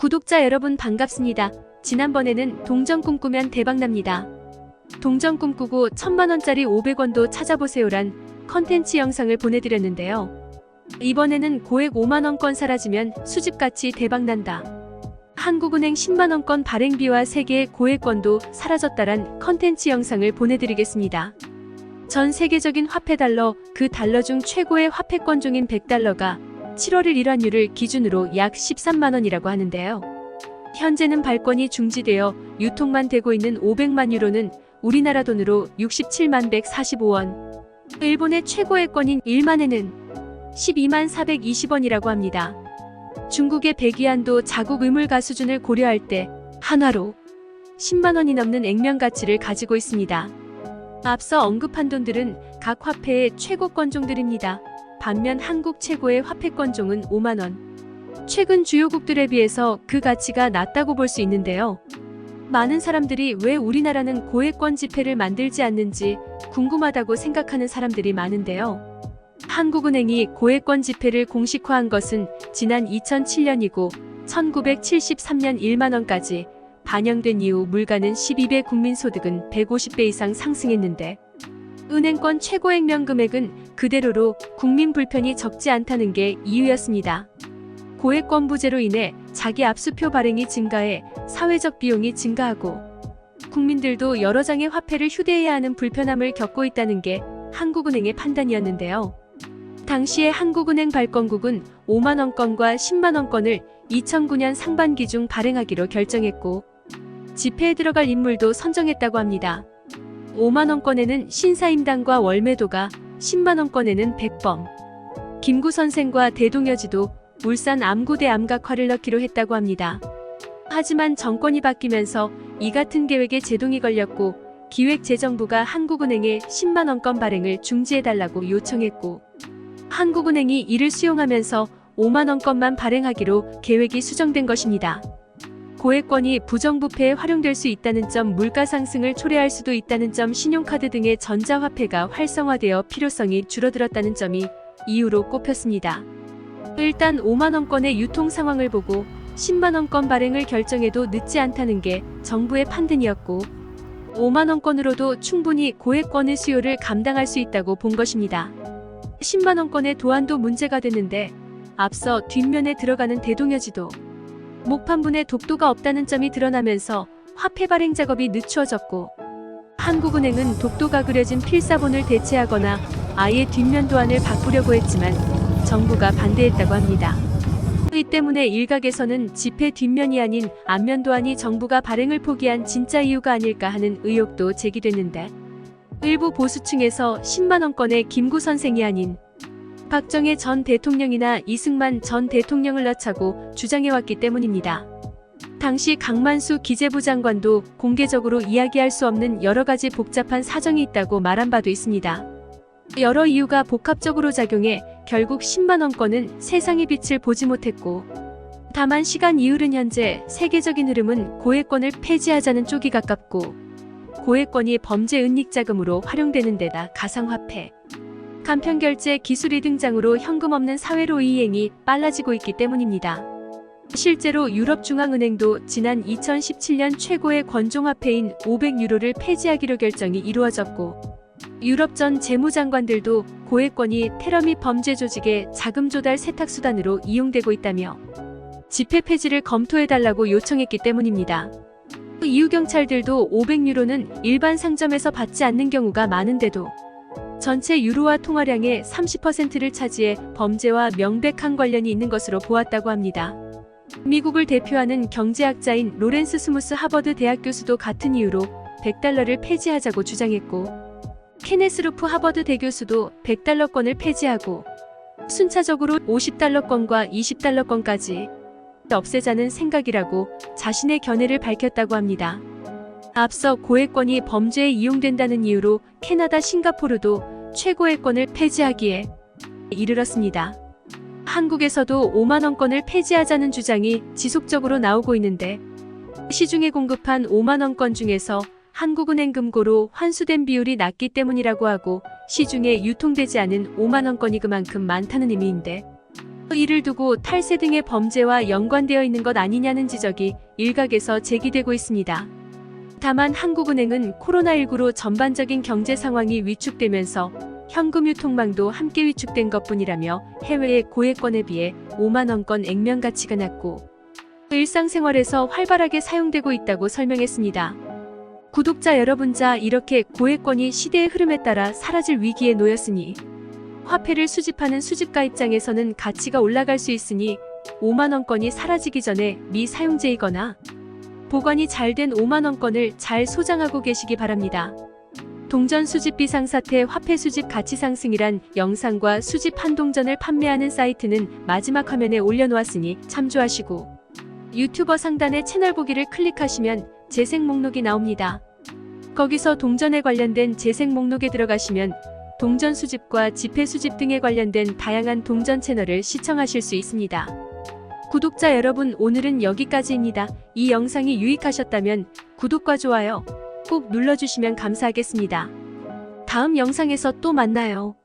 구독자 여러분 반갑습니다. 지난번에는 동전 꿈꾸면 대박납니다. 동전 꿈꾸고 천만원짜리 500원도 찾아보세요란 컨텐츠 영상을 보내드렸는데요. 이번에는 고액 5만원권 사라지면 수집같이 대박난다. 한국은행 10만원권 발행비와 3개의 고액권도 사라졌다란 컨텐츠 영상을 보내드리겠습니다. 전 세계적인 화폐 달러, 그 달러 중 최고의 화폐권 중인 100달러가 7월 1일 환율을 기준으로 약 13만 원이라고 하는데요. 현재는 발권이 중지되어 유통만 되고 있는 500만 유로는 우리나라 돈으로 67만 145원. 일본의 최고의 권인 1만엔은 12만 420원이라고 합니다. 중국의 백위안도 자국 의물가 수준을 고려할 때 한화로 10만 원이 넘는 액면 가치를 가지고 있습니다. 앞서 언급한 돈들은 각 화폐의 최고 권종들입니다. 반면 한국 최고의 화폐권종은 5만 원. 최근 주요국들에 비해서 그 가치가 낮다고 볼 수 있는데요. 많은 사람들이 왜 우리나라는 고액권 지폐를 만들지 않는지 궁금하다고 생각하는 사람들이 많은데요. 한국은행이 고액권 지폐를 공식화한 것은 지난 2007년이고 1973년 1만 원까지 반영된 이후 물가는 12배 국민소득은 150배 이상 상승했는데 은행권 최고액면 금액은 그대로로 국민 불편이 적지 않다는 게 이유였습니다. 고액권 부재로 인해 자기 압수표 발행이 증가해 사회적 비용이 증가하고 국민들도 여러 장의 화폐를 휴대해야 하는 불편함을 겪고 있다는 게 한국은행의 판단이었는데요. 당시에 한국은행 발권국은 5만원권과 10만원권을 2009년 상반기 중 발행하기로 결정했고 지폐에 들어갈 인물도 선정했다고 합니다. 5만원권에는 신사임당과 월매도가 10만원권에는 백범, 김구 선생과 대동여지도 울산 암고대 암각화를 넣기로 했다고 합니다. 하지만 정권이 바뀌면서 이 같은 계획에 제동이 걸렸고 기획재정부가 한국은행에 10만원권 발행을 중지해달라고 요청했고 한국은행이 이를 수용하면서 5만원권만 발행하기로 계획이 수정된 것입니다. 고액권이 부정부패에 활용될 수 있다는 점, 물가 상승을 초래할 수도 있다는 점, 신용카드 등의 전자화폐가 활성화되어 필요성이 줄어들었다는 점이 이유로 꼽혔습니다. 일단 5만원권의 유통 상황을 보고 10만원권 발행을 결정해도 늦지 않다는 게 정부의 판단이었고 5만원권으로도 충분히 고액권의 수요를 감당할 수 있다고 본 것입니다. 10만원권의 도안도 문제가 됐는데 앞서 뒷면에 들어가는 대동여지도 목판분에 독도가 없다는 점이 드러나면서 화폐 발행 작업이 늦추어졌고 한국은행은 독도가 그려진 필사본을 대체하거나 아예 뒷면 도안을 바꾸려고 했지만 정부가 반대했다고 합니다. 이 때문에 일각에서는 지폐 뒷면이 아닌 앞면 도안이 정부가 발행을 포기한 진짜 이유가 아닐까 하는 의혹도 제기됐는데 일부 보수층에서 10만원권의 김구 선생이 아닌 박정희 전 대통령이나 이승만 전 대통령을 낳자고 주장해왔기 때문입니다. 당시 강만수 기재부 장관도 공개적으로 이야기할 수 없는 여러 가지 복잡한 사정이 있다고 말한 바도 있습니다. 여러 이유가 복합적으로 작용해 결국 10만원권은 세상의 빛을 보지 못했고 다만 시간 이후른 현재 세계적인 흐름은 고액권을 폐지하자는 쪽이 가깝고 고액권이 범죄 은닉 자금으로 활용되는 데다 가상화폐, 간편결제 기술이 등장으로 현금 없는 사회로 이행이 빨라지고 있기 때문입니다. 실제로 유럽중앙은행도 지난 2017년 최고의 권종화폐인 500유로를 폐지하기로 결정이 이루어졌고 유럽 전 재무장관들도 고액권이 테러 및 범죄 조직의 자금 조달 세탁 수단으로 이용되고 있다며 지폐 폐지를 검토해달라고 요청했기 때문입니다. EU 경찰들도 500유로는 일반 상점에서 받지 않는 경우가 많은데도 전체 유로화 통화량의 30%를 차지해 범죄와 명백한 관련이 있는 것으로 보았다고 합니다. 미국을 대표하는 경제학자인 로렌스 스무스 하버드 대학 교수도 같은 이유로 100달러를 폐지하자고 주장했고 케네스 루프 하버드 대교수도 100달러권을 폐지하고 순차적으로 50달러권과 20달러권까지 없애자는 생각이라고 자신의 견해를 밝혔다고 합니다. 앞서 고액권이 범죄에 이용된다는 이유로 캐나다 싱가포르도 최고액권을 폐지하기에 이르렀습니다. 한국에서도 5만원권을 폐지하자는 주장이 지속적으로 나오고 있는데 시중에 공급한 5만원권 중에서 한국은행 금고로 환수된 비율이 낮기 때문이라고 하고 시중에 유통되지 않은 5만원권이 그만큼 많다는 의미인데 이를 두고 탈세 등의 범죄와 연관되어 있는 것 아니냐는 지적이 일각에서 제기되고 있습니다. 다만 한국은행은 코로나19로 전반적인 경제 상황이 위축되면서 현금 유통망도 함께 위축된 것뿐이라며 해외의 고액권에 비해 5만 원권 액면 가치가 낮고 일상생활에서 활발하게 사용되고 있다고 설명했습니다. 구독자 여러분 자 이렇게 고액권이 시대의 흐름에 따라 사라질 위기에 놓였으니 화폐를 수집하는 수집가 입장에서는 가치가 올라갈 수 있으니 5만 원권이 사라지기 전에 미사용제이거나 보관이 잘 된 5만 원권을 잘 소장하고 계시기 바랍니다. 동전 수집 비상 사태 화폐 수집 가치 상승이란 영상과 수집 한동전을 판매하는 사이트는 마지막 화면에 올려놓았으니 참조하시고 유튜버 상단의 채널 보기를 클릭하시면 재생 목록이 나옵니다. 거기서 동전에 관련된 재생 목록에 들어가시면 동전 수집과 지폐 수집 등에 관련된 다양한 동전 채널을 시청하실 수 있습니다. 구독자 여러분 오늘은 여기까지입니다. 이 영상이 유익하셨다면 구독과 좋아요 꼭 눌러주시면 감사하겠습니다. 다음 영상에서 또 만나요.